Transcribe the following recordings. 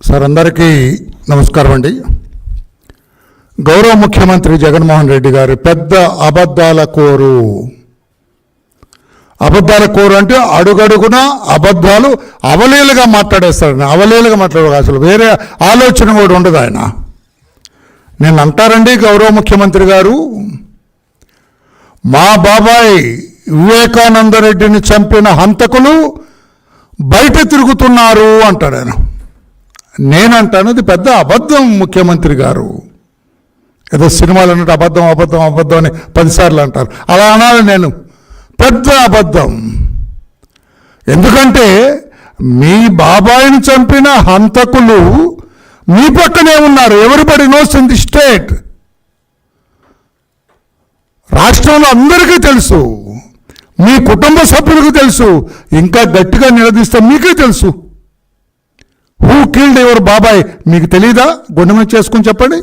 Sir అందరికీ నమస్కారం అండి. గౌరవ ముఖ్యమంత్రి జగన్మోహన్ రెడ్డి గారు పెద్ద అబద్ధాల కోరు. అబద్ధాల కోరు అంటే అడుగడుగున అబద్ధాలు అవలీలుగా మాట్లాడేస్తాడు అవలీలుగా మాట్లాడు అసలు వేరే ఆలోచన కూడా ఉండదు ఆయన. నేను అంటారండి గౌరవ ముఖ్యమంత్రి గారు మా బాబాయ్ వివేకానంద రెడ్డిని చంపిన హంతకులు బయట తిరుగుతున్నారు అంటాడు ఆయన. నేనంటాను ఇది పెద్ద అబద్ధం ముఖ్యమంత్రి గారు. ఏదో సినిమాలు అన్నట్టు అబద్ధం అబద్ధం అబద్ధం అని పదిసార్లు అంటారు. అలా అనాలి నేను. పెద్ద అబద్ధం. ఎందుకంటే మీ బాబాయిని చంపిన హంతకులు మీ పక్కనే ఉన్నారు. Everybody knows in the state? రాష్ట్రంలో అందరికీ తెలుసు. మీ కుటుంబ సభ్యులకు తెలుసు. ఇంకా గట్టిగా నిలదీస్తే మీకే తెలుసు. హూ కిల్డ్ యువర్ బాబాయ్? మీకు తెలీదా? గుండెమని చేసుకుని చెప్పండి.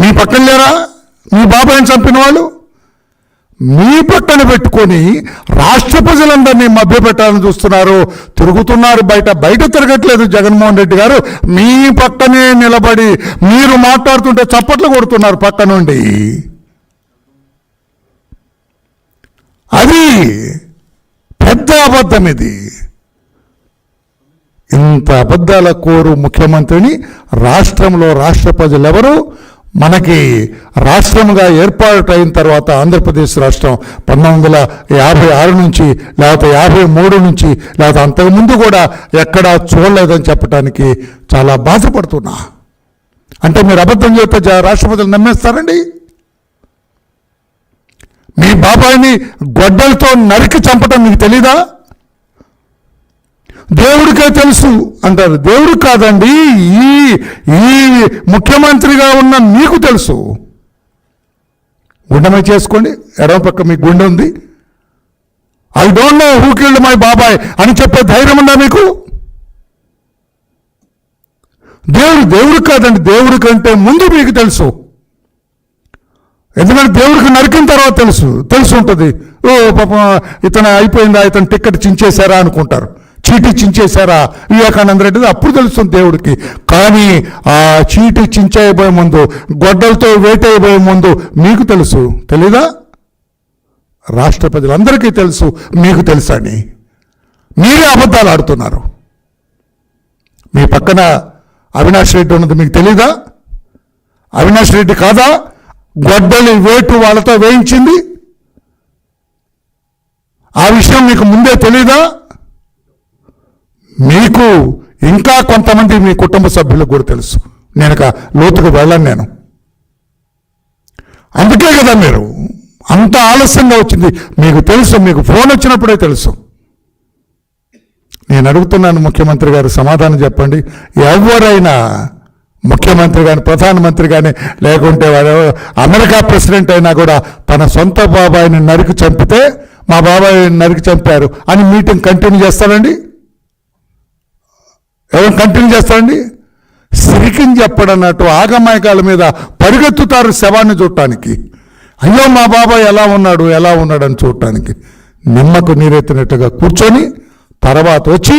మీ పక్కన లేరా? మీ బాబాయ్ని చంపిన వాళ్ళు? మీ పక్కన పెట్టుకొని రాష్ట్ర ప్రజలందరినీ మభ్యపెట్టాలని చూస్తున్నారు. తిరుగుతున్నారు బయట. బయట తిరగట్లేదు జగన్మోహన్ రెడ్డి గారు. మీ పక్కనే నిలబడి మీరు మాట్లాడుతుంటే చప్పట్లు కొడుతున్నారు పక్క నుండి. అది పెద్ద అబద్ధం ఇది. ఇంత అబద్ధాల కోరు ముఖ్యమంత్రిని రాష్ట్రంలో రాష్ట్ర ప్రజలెవరు? మనకి రాష్ట్రంగా ఏర్పాటు అయిన తర్వాత ఆంధ్రప్రదేశ్ రాష్ట్రం పంతొమ్మిది వందల యాభై ఆరు నుంచి లేకపోతే యాభై మూడు నుంచి లేకపోతే అంతకుముందు కూడా ఎక్కడా చూడలేదని చెప్పడానికి చాలా బాధపడుతున్నా. అంటే మీరు అబద్ధం చెప్తే రాష్ట్రపతిని నమ్మేస్తారండి? మీ బాబాయిని గొడ్డలతో నరికి చంపటం మీకు తెలీదా? దేవుడికే తెలుసు అంటారు. దేవుడు కాదండి ఈ ఈ ముఖ్యమంత్రిగా ఉన్న మీకు తెలుసు. గుండమే చేసుకోండి ఎడమ పక్క మీ గుండె ఉంది. I don't know who killed my బాబాయ్ అని చెప్పే ధైర్యం ఉందా మీకు? దేవుడు దేవుడు కాదండి దేవుడి కంటే ముందు మీకు తెలుసు. ఎందుకంటే దేవుడికి నరికిన తర్వాత తెలుసు తెలుసు ఉంటుంది ఓ పాపం ఇతను అయిపోయిందా ఇతను టిక్కెట్ చించేశారా అనుకుంటారు. చీటి చించేశారా? వివేకానంద రెడ్డి అప్పుడు తెలుస్తుంది దేవుడికి. కానీ ఆ చీటి చించేయబోయే ముందు గొడ్డలతో వేటేయబోయే ముందు మీకు తెలుసు. తెలీదా? రాష్ట్ర ప్రజలందరికీ తెలుసు. మీకు తెలుసని మీరే అబద్ధాలు ఆడుతున్నారు. మీ పక్కన అవినాష్ రెడ్డి ఉన్నది మీకు తెలీదా? అవినాష్ రెడ్డి కాదా? గొడ్డలి వేటు వాళ్ళతో వేయించింది? ఆ విషయం మీకు ముందే తెలీదా? ఇంకా కొంతమంది మీ కుటుంబ సభ్యులకు కూడా తెలుసు. నేను ఇక లోతుకు వెళ్ళను నేను. అందుకే కదా మీరు అంత ఆలస్యంగా వచ్చింది. మీకు తెలుసు మీకు ఫోన్ వచ్చినప్పుడే తెలుసు. నేను అడుగుతున్నాను ముఖ్యమంత్రి గారు సమాధానం చెప్పండి. ఎవరైనా ముఖ్యమంత్రి కానీ ప్రధానమంత్రి కానీ లేకుంటే వాడు అమెరికా ప్రెసిడెంట్ అయినా కూడా తన సొంత బాబాయిని నరికి చంపితే మా బాబాయ్ నరికి చంపారు అని మీటింగ్ కంటిన్యూ చేస్తారండి? ఎవరు కంటిన్యూ చేస్తారండి? సిరికిని చెప్పడన్నట్టు ఆగమాయకాల మీద పరిగెత్తుతారు శవాన్ని చూడటానికి. అయ్యో మా బాబాయ్ ఎలా ఉన్నాడు ఎలా ఉన్నాడని చూడటానికి. నిమ్మకు నీరెత్తినట్టుగా కూర్చొని తర్వాత వచ్చి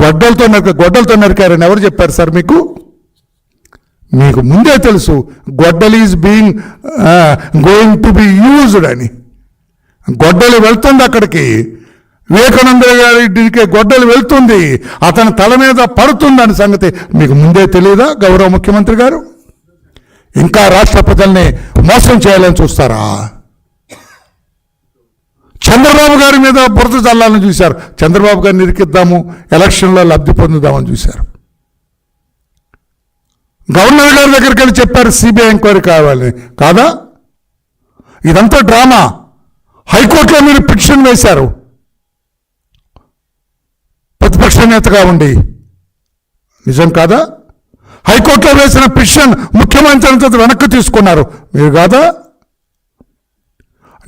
గొడ్డలతో నరిక గొడ్డలతో నరికారని ఎవరు చెప్పారు సార్ మీకు? మీకు ముందే తెలుసు గొడ్డల్ is being going to be used అని. గొడ్డలి వెళ్తుంది అక్కడికి. వివేకానంద గారికి గొడ్డలు వెళ్తుంది. అతని తల మీద పడుతుంది సంగతి మీకు ముందే తెలియదా గౌరవ ముఖ్యమంత్రి గారు? ఇంకా రాష్ట్ర ప్రజల్ని మోసం చేయాలని చూస్తారా? చంద్రబాబు గారి మీద బురద చల్లాలని చూశారు. చంద్రబాబు గారిని ఇరికిద్దాము ఎలక్షన్లో లబ్ధి పొందుదామని చూశారు. గవర్నర్ గారి దగ్గరికి వెళ్ళి చెప్పారు సిబిఐ ఎంక్వైరీ కావాలని కాదా? ఇదంతా డ్రామా. హైకోర్టులో మీరు పిటిషన్ వేశారు. ప్రతిపక్ష నేతగా ఉండి. నిజం కాదా? హైకోర్టులో వేసిన పిటిషన్ ముఖ్యమంత్రి వెనక్కి తీసుకున్నారు. మీరు కాదా?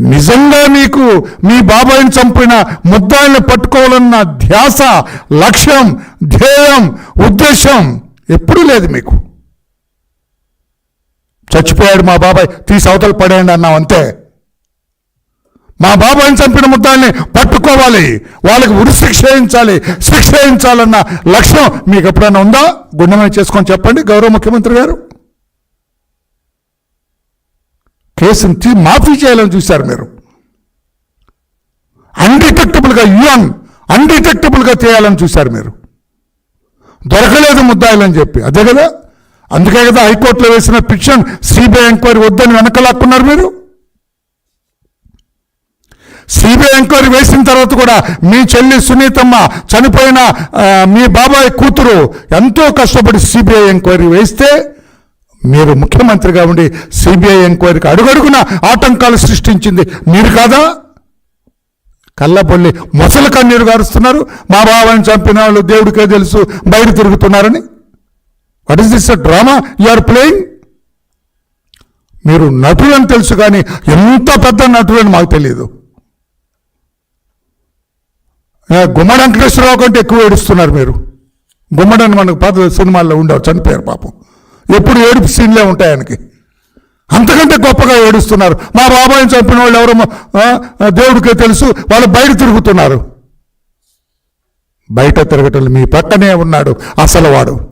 నిజంగా మీకు మీ బాబాయిని చంపిన ముద్దాయిని పట్టుకోవాలన్న ధ్యాస లక్ష్యం ధ్యేయం ఉద్దేశం ఎప్పుడూ లేదు మీకు. చచ్చిపోయాడు మా బాబాయ్. తీసి అవతల పడేయండి అన్నాం అంతే. మా బాబాయిని చంపిన ముద్దాన్ని పట్టుకోవాలి. వాళ్ళకి ఉరి శిక్ష వేయించాలి శిక్ష వేయించాలన్న లక్ష్యం మీకు ఎప్పుడైనా ఉందా? గుండెమై చేసుకొని చెప్పండి. గౌరవ ముఖ్యమంత్రి గారు. కేసుని మాఫీ చేయాలని చూశారు మీరు. అన్డిటెక్టబుల్గా యూఎన్ అన్డిటెక్టబుల్గా చేయాలని చూశారు మీరు. దొరకలేదు ముద్దాయిలని చెప్పి. అదే కదా? అందుకే కదా హైకోర్టులో వేసిన పిక్షన్ సిబిఐ ఎంక్వైరీ వద్దని వెనకలాక్కున్నారు మీరు. సిబిఐ ఎంక్వైరీ వేసిన తర్వాత కూడా మీ చెల్లి సునీతమ్మ చనిపోయిన మీ బాబాయ్ కూతురు ఎంతో కష్టపడి సిబిఐ ఎంక్వైరీ వేస్తే మీరు ముఖ్యమంత్రిగా ఉండి సిబిఐ ఎంక్వైరీకి అడుగడుగున ఆటంకాలు సృష్టించింది మీరు కాదా? కళ్ళపల్లి ముసలి కన్నీరు గారుస్తున్నారు. మా బాబాయిని చంపిన వాళ్ళు దేవుడికే తెలుసు బయట తిరుగుతున్నారని. What is this drama you are playing మీరు నటులని తెలుసు కానీ ఎంత పెద్ద నటులని మాకు తెలియదు. గుమ్మడి వెంకటేశ్వరరావు కంటే ఎక్కువ ఏడుస్తున్నారు మీరు. గుమ్మడని మనకు పాత సినిమాల్లో ఉండవు చనిపోయారు పాపం. ఎప్పుడు ఏడుపు సీన్లే ఉంటాయి ఆయనకి. అంతకంటే గొప్పగా ఏడుస్తున్నారు. మా బాబాయిని చంపిన వాళ్ళు ఎవరో దేవుడికే తెలుసు వాళ్ళు బయట తిరుగుతున్నారు. బయట తిరగటం మీ పక్కనే ఉన్నాడు అసలు వాడు.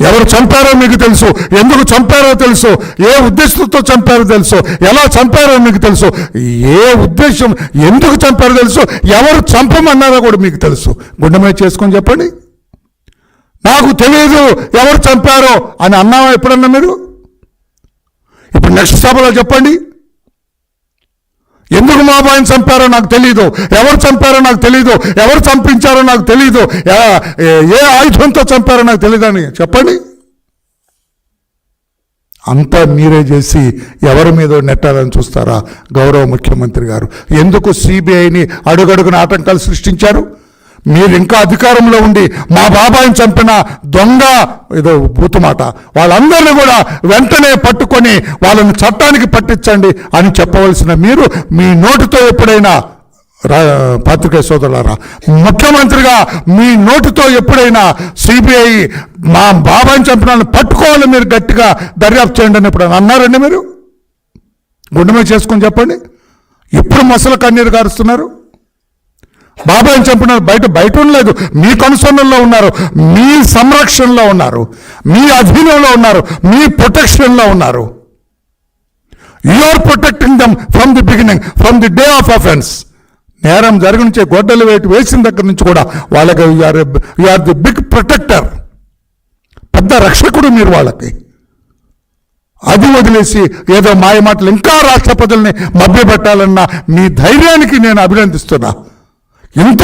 ఎవరు చంపారో మీకు తెలుసు. ఎందుకు చంపారో తెలుసు. ఏ ఉద్దేశంతో చంపారో తెలుసు. ఎలా చంపారో మీకు తెలుసు. ఏ ఉద్దేశం ఎందుకు చంపారో తెలుసు. ఎవరు చంపమన్నారో కూడా మీకు తెలుసు. గుండెమై చేసుకొని చెప్పండి. నాకు తెలియదు ఎవరు చంపారో అని అన్నావా ఎప్పుడన్నా మీరు? ఇప్పుడు నెక్స్ట్ సభలో చెప్పండి. ఎందుకు మా బాయిని చంపారో నాకు తెలియదు ఎవరు చంపారో నాకు తెలియదు ఎవరు చంపించారో నాకు తెలియదు ఏ- ఆయుధంతో చంపారో నాకు తెలియదని చెప్పండి. అంతా మీరే చేసి ఎవరి మీద నెట్టాలని చూస్తారా గౌరవ ముఖ్యమంత్రి గారు? ఎందుకు సిబిఐని అడుగడుగున ఆటంకాలు సృష్టించారు? మీరు ఇంకా అధికారంలో ఉండి మా బాబాయిని చంపిన దొంగ ఏదో బూతుమాట వాళ్ళందరినీ కూడా వెంటనే పట్టుకొని వాళ్ళని చట్టానికి పట్టించండి అని చెప్పవలసిన మీరు మీ నోటితో ఎప్పుడైనా పత్రికే పాత్రికేయ సోదరులారా ముఖ్యమంత్రిగా మీ నోటితో ఎప్పుడైనా సిబిఐ మా బాబాయిని చంపిన పట్టుకోవాలని పట్టుకోవాలి మీరు గట్టిగా దర్యాప్తు చేయండి అని ఎప్పుడైనా అన్నారండి మీరు? గుండె మీద చేసుకొని చెప్పండి. ఎప్పుడు మొసలు కన్నీరు గారుస్తున్నారు? బాబాయ్ చంపిన బయట బయట ఉండలేదు మీ కనుసన్నల్లో ఉన్నారు. మీ సంరక్షణలో ఉన్నారు. మీ అధీనంలో ఉన్నారు. మీ ప్రొటెక్షన్లో ఉన్నారు. You are protecting them from the beginning from the day of offence నేరం జరిగించే గొడ్డలు వేటి వేసిన దగ్గర నుంచి కూడా వాళ్ళకి you are are the big protector పెద్ద రక్షకుడు మీరు వాళ్ళకి. అది వదిలేసి ఏదో మాయ మాటలు ఇంకా రాష్ట్ర ప్రజల్ని మభ్యపెట్టాలన్న మీ ధైర్యానికి నేను అభినందిస్తున్నా. ఇంత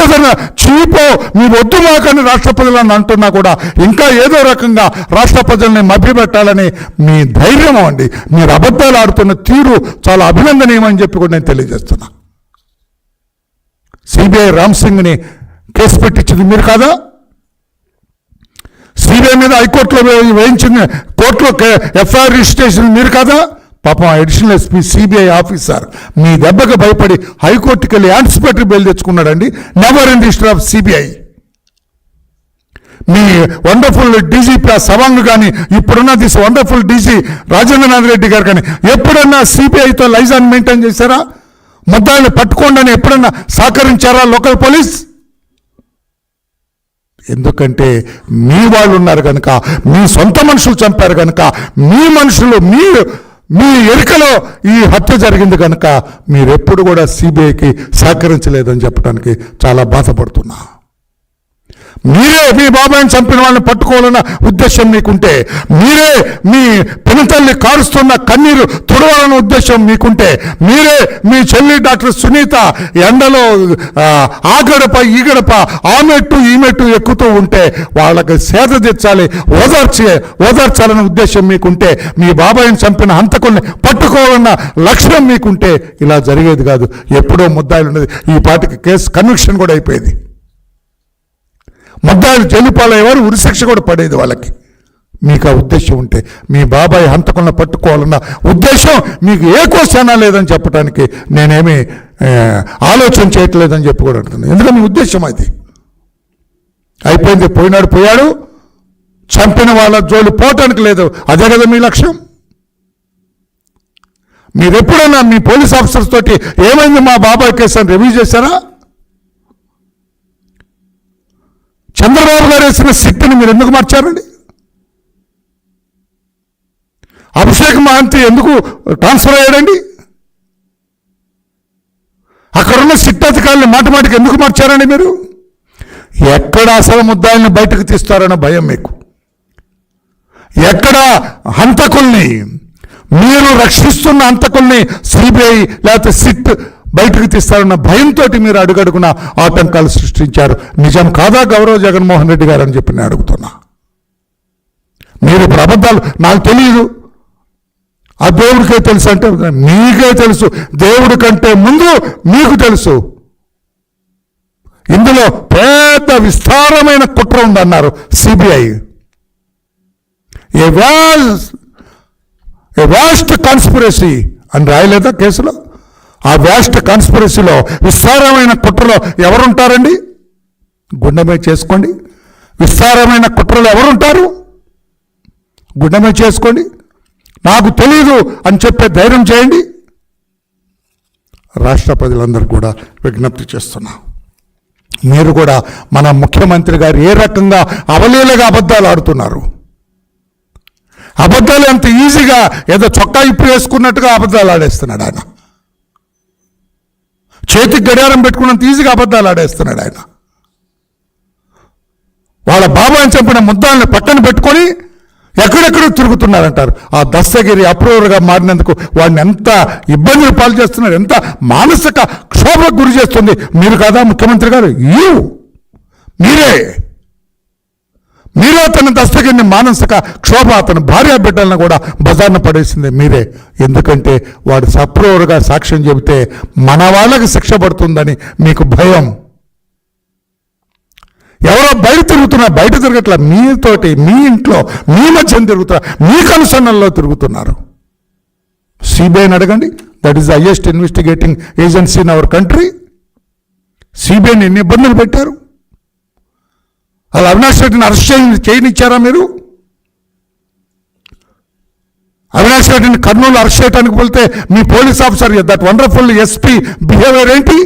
చీపో మీ వద్దు మాకని రాష్ట్ర ప్రజలను అంటున్నా కూడా ఇంకా ఏదో రకంగా రాష్ట్ర ప్రజల్ని మభ్యపెట్టాలని మీ ధైర్యం అండి మీరు అబద్ధాలు ఆడుతున్న తీరు చాలా అభినందనీయమని చెప్పి కూడా నేను తెలియజేస్తున్నా. సిబిఐ రామ్ సింగ్ని కేసు పెట్టించింది మీరు కాదా? సిబిఐ మీద హైకోర్టులో వేయించింది కోర్టులో ఎఫ్ఐఆర్ రిజిస్ట్రేషన్ మీరు కాదా? పాపం అడిషనల్ ఎస్పీ సిబిఐ ఆఫీసర్ మీ దెబ్బకు భయపడి హైకోర్టుకి వెళ్ళి anticipatory bail తెచ్చుకున్నాడండి. Never in register of CBI me wonderful DGP ఆ సవాంగ్ కానీ ఇప్పుడున్న this wonderful DG Rajendranath Reddy గారు కానీ ఎప్పుడన్నా సిబిఐతో లైజాన్ మెయింటైన్ చేశారా? ముద్దాయిలు పట్టుకోండి అని ఎప్పుడన్నా సహకరించారా లోకల్ పోలీస్ ఎందుకంటే మీ వాళ్ళు ఉన్నారు కనుక మీ సొంత మనుషులు చంపారు కనుక మీ మనుషులు మీ మీ ఎరుకలో ఈ హత్య జరిగింది కనుక మీరెప్పుడు కూడా సిబిఐకి సహకరించలేదని చెప్పడానికి చాలా బాధపడుతున్నా. మీరే మీ బాబాయిని చంపిన వాళ్ళని పట్టుకోవాలన్న ఉద్దేశం మీకుంటే మీరే మీ పినతల్లి కారుస్తున్న కన్నీరు తుడవాలన్న ఉద్దేశం మీకుంటే మీరే మీ చెల్లి డాక్టర్ సునీత ఎండలో ఆ, గడప ఈ గడప ఆ మెట్టు ఈ మెట్టు ఎక్కుతూ ఉంటే వాళ్ళకి సేద తెచ్చాలి ఓదార్చి ఓదార్చాలన్న ఉద్దేశం మీకుంటే మీ బాబాయిని చంపిన హంతకుల్ని పట్టుకోవాలన్న లక్ష్యం మీకుంటే ఇలా జరిగేది కాదు. ఎప్పుడో ముద్దాయిలు ఉండేది ఈ పాటికి కేసు కన్విక్షన్ కూడా అయిపోయింది. ముద్దాయిలు జైలుపాలయ్యేవారు ఉరిశిక్ష కూడా పడేది వాళ్ళకి. మీకు ఆ ఉద్దేశం ఉంటే మీ బాబాయ్ హంతకుండా పట్టుకోవాలన్న ఉద్దేశం మీకు ఏ క్వశ్చనా లేదని చెప్పడానికి నేనేమి ఆలోచన చేయట్లేదని చెప్పి కూడా అంటున్నాను ఎందుకంటే మీ ఉద్దేశం అది. అయిపోయింది పోయినాడు పోయాడు. చంపిన వాళ్ళ జోలు పోవటానికి లేదు. అదే కదా మీ లక్ష్యం. మీరెప్పుడైనా మీ పోలీస్ ఆఫీసర్స్ తోటి ఏమైంది మా బాబాయ్ కేసు అని రివ్యూ చేశారా? చంద్రబాబు గారు వేసిన సిట్టుని మీరు ఎందుకు మార్చారండి? అభిషేక్ మహంతి ఎందుకు ట్రాన్స్ఫర్ అయ్యాడండి? అక్కడున్న సిట్ అధికారులు మాట మాటికి ఎందుకు మార్చారండి మీరు? ఎక్కడ అసలు ముద్దాయిల్ని బయటకు తీస్తారన్న భయం మీకు? ఎక్కడ హంతకుల్ని మీరు రక్షిస్తున్న హంతకుల్ని సిబిఐ లేకపోతే సిట్ బయటకు తీస్తారన్న భయంతో మీరు అడుగడుగున ఆటంకాలు సృష్టించారు? నిజం కాదా గౌరవ జగన్మోహన్ రెడ్డి గారు అని చెప్పి నేను అడుగుతున్నా. మీరు ఇప్పుడు అబద్ధాలు నాకు తెలియదు ఆ దేవుడికే తెలుసు అంటే మీకే తెలుసు. దేవుడి కంటే ముందు మీకు తెలుసు. ఇందులో పెద్ద విస్తారమైన కుట్ర ఉందన్నారు CBI. A vast a vast conspiracy అని రాయలేదా కేసులో? ఆ వ్యాస్ట్ కాన్స్పిరసీలో విస్తారమైన కుట్రలో ఎవరుంటారండి? గుండెమే చేసుకోండి. విస్తారమైన కుట్రలు ఎవరుంటారు? గుండెమే చేసుకోండి. నాకు తెలీదు అని చెప్పే ధైర్యం చేయండి. రాష్ట్ర ప్రజలందరూ కూడా విజ్ఞప్తి చేస్తున్నా. మీరు కూడా మన ముఖ్యమంత్రి గారు ఏ రకంగా అవలీలగా అబద్ధాలు ఆడుతున్నారు? అబద్ధాలు అంత ఈజీగా ఏదో చొక్కా ఇప్పు వేసుకున్నట్టుగా అబద్ధాలు ఆడేస్తున్నాడు ఆయన. చేతికి గడియారం పెట్టుకున్నంత ఈజీగా అబద్ధాలు ఆడేస్తున్నాడు ఆయన. వాళ్ళ బాబాని చంపిన ముద్దాలను పక్కన పెట్టుకొని ఎక్కడెక్కడ తిరుగుతున్నారంటారు. ఆ దస్తగిరి అప్రూవర్గా మారినందుకు వాడిని ఎంత ఇబ్బందులు పాలు చేస్తున్నారు ఎంత మానసిక క్షోభకు గురి చేస్తుంది. మీరు కాదా ముఖ్యమంత్రి గారు? యూ. మీరే. మీరే అతని దస్తగిరిని మానసిక క్షోభ అతని భార్య బిడ్డలను కూడా బజార్న పడేసింది మీరే. ఎందుకంటే వాడు సప్రూవర్గా సాక్ష్యం చెబితే మన వాళ్ళకి శిక్ష పడుతుందని మీకు భయం. ఎవరో బయట తిరుగుతున్నా బయట తిరగట్లా మీతోటి మీ ఇంట్లో మీ మధ్యన తిరుగుతున్నారు మీ కనుసన్నల్లో తిరుగుతున్నారు. సిబిఐని అడగండి. That is the investigating agency in our country సిబిఐని ఎన్ని ఇబ్బందులు పెట్టారు? అలా అవినాష్ రెడ్డిని అరెస్ట్ చేయ చేయనిచ్చారా మీరు? అవినాష్ రెడ్డిని కర్నూలు అరెస్ట్ చేయడానికి వెళ్తే మీ police officer that wonderful SP behaviour ఏంటి?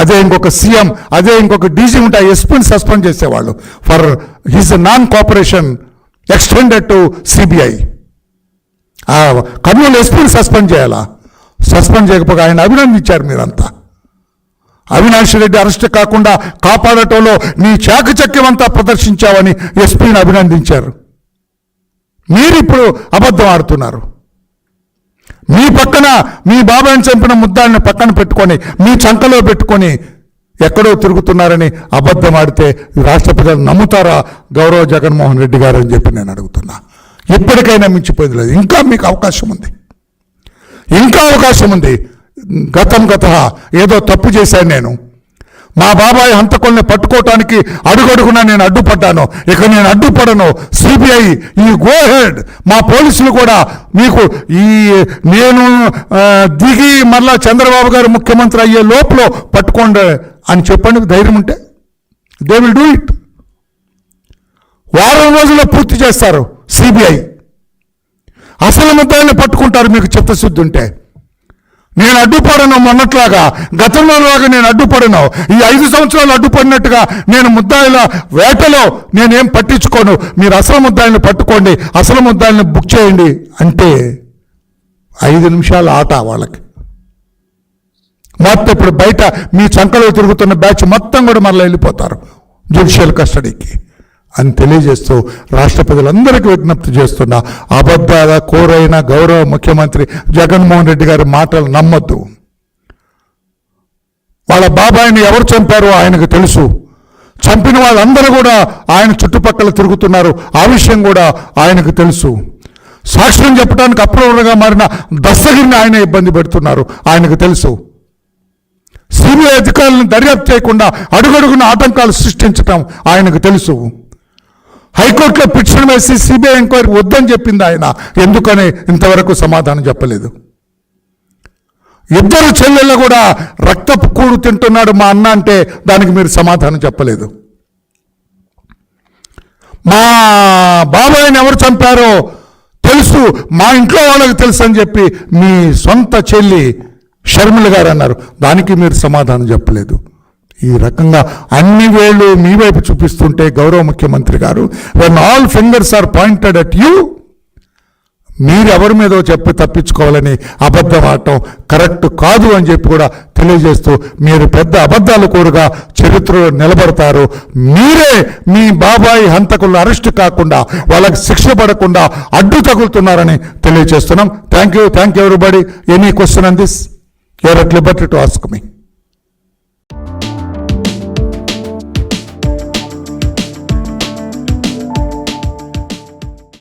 అదే ఇంకొక సీఎం అదే ఇంకొక డీజీ ఉంటే ఆ ఎస్పీని సస్పెండ్ చేసేవాళ్ళు for his non cooperation extended to CBI Kurnool ఎస్పీని సస్పెండ్ చేయాలా? సస్పెండ్ చేయకపోగా ఆయన అభినందించారు మీరంతా. అవినాష్ రెడ్డి అరెస్ట్ కాకుండా కాపాడటంలో నీ చాకచక్యమంతా ప్రదర్శించావని ఎస్పీని అభినందించారు. మీరిప్పుడు అబద్ధం ఆడుతున్నారు. మీ పక్కన మీ బాబాయిని చంపిన ముద్దాన్ని పక్కన పెట్టుకొని మీ చంకలో పెట్టుకొని ఎక్కడో తిరుగుతున్నారని అబద్ధం ఆడితే రాష్ట్ర ప్రజలు నమ్ముతారా? గౌరవ జగన్మోహన్ రెడ్డి గారు అని చెప్పి నేను అడుగుతున్నా. ఇప్పటికైనా మించిపోయింది లేదు. ఇంకా మీకు అవకాశం ఉంది. ఇంకా అవకాశం ఉంది. గతం గత ఏదో తప్పు చేశాను నేను. మా బాబాయ్ హంతకుల్ని పట్టుకోవటానికి అడుగడుగునా నేను అడ్డుపడ్డాను. ఇక నేను అడ్డుపడను. సిబిఐ ఈ గో హెడ్ మా పోలీసులు కూడా మీకు ఈ నేను దిగి మళ్ళా చంద్రబాబు గారు ముఖ్యమంత్రి అయ్యే లోపల పట్టుకోండి అని చెప్పండి. ధైర్యం ఉంటే దే విల్ డూ ఇట్. వారం రోజుల్లో పూర్తి చేస్తారు సిబిఐ. అసలు ముద్దాన్ని పట్టుకుంటారు మీకు చిత్తశుద్ధి ఉంటే. నేను అడ్డుపడను మొన్నట్లాగా గతంలో లాగా నేను అడ్డుపడను ఈ ఐదు సంవత్సరాలు అడ్డుపడినట్టుగా నేను ముద్దాయిల వేటలో నేనేం పట్టించుకోను. మీరు అసలు ముద్దాయిని పట్టుకోండి అసలు ముద్దాయిని బుక్ చేయండి అంటే ఐదు నిమిషాలు ఆట వాళ్ళకి. మొత్తం ఇప్పుడు బయట మీ చంకలో తిరుగుతున్న బ్యాచ్ మొత్తం కూడా మరలా వెళ్ళిపోతారు. జ్యుడిషియల్ కస్టడీకి. అని తెలియజేస్తూ రాష్ట్ర ప్రజలందరికీ విజ్ఞప్తి చేస్తున్న అబద్ధాల కోరైన గౌరవ ముఖ్యమంత్రి జగన్మోహన్ రెడ్డి గారి మాటలు నమ్మొద్దు. వాళ్ళ బాబాయిని ఎవరు చంపారో ఆయనకు తెలుసు. చంపిన వాళ్ళందరూ కూడా ఆయన చుట్టుపక్కల తిరుగుతున్నారు. ఆ విషయం కూడా ఆయనకు తెలుసు. సాక్ష్యం చెప్పడానికి అప్రూవర్గా మారిన దస్తగిరిని ఆయన ఇబ్బంది పెడుతున్నారు. ఆయనకు తెలుసు. సిబిఐ అధికారులను దర్యాప్తు చేయకుండా అడుగడుగున ఆటంకాలు సృష్టించటం ఆయనకు తెలుసు. హైకోర్టులో పిటిషన్ వేసి సిబిఐ ఎంక్వైరీ వద్దని చెప్పింది ఆయన. ఎందుకని ఇంతవరకు సమాధానం చెప్పలేదు. ఇద్దరు చెల్లెళ్ళు కూడా రక్తపు కూడు తింటున్నాడు మా అన్న అంటే దానికి మీరు సమాధానం చెప్పలేదు. మా బాబాయ్ని ఎవరు చంపారో తెలుసు మా ఇంట్లో వాళ్ళకి తెలుసు అని చెప్పి మీ సొంత చెల్లి షర్మిల గారు అన్నారు. దానికి మీరు సమాధానం చెప్పలేదు. ఈ రకంగా అన్ని వేళ్ళు మీ వైపు చూపిస్తుంటే గౌరవ ముఖ్యమంత్రి గారు when all fingers are pointed at you మీరెవరి మీదో చెప్పి తప్పించుకోవాలని అబద్ధం ఆడటం కరెక్ట్ కాదు అని చెప్పి కూడా తెలియజేస్తూ మీరు పెద్ద అబద్ధాలు కూడగా చరిత్రలో నిలబడతారు. మీరే మీ బాబాయి హంతకులను అరెస్ట్ కాకుండా వాళ్ళకి శిక్ష పడకుండా అడ్డు తగులుతున్నారని తెలియజేస్తున్నాం. Thank you thank you everybody any question on this you're at liberty to ask me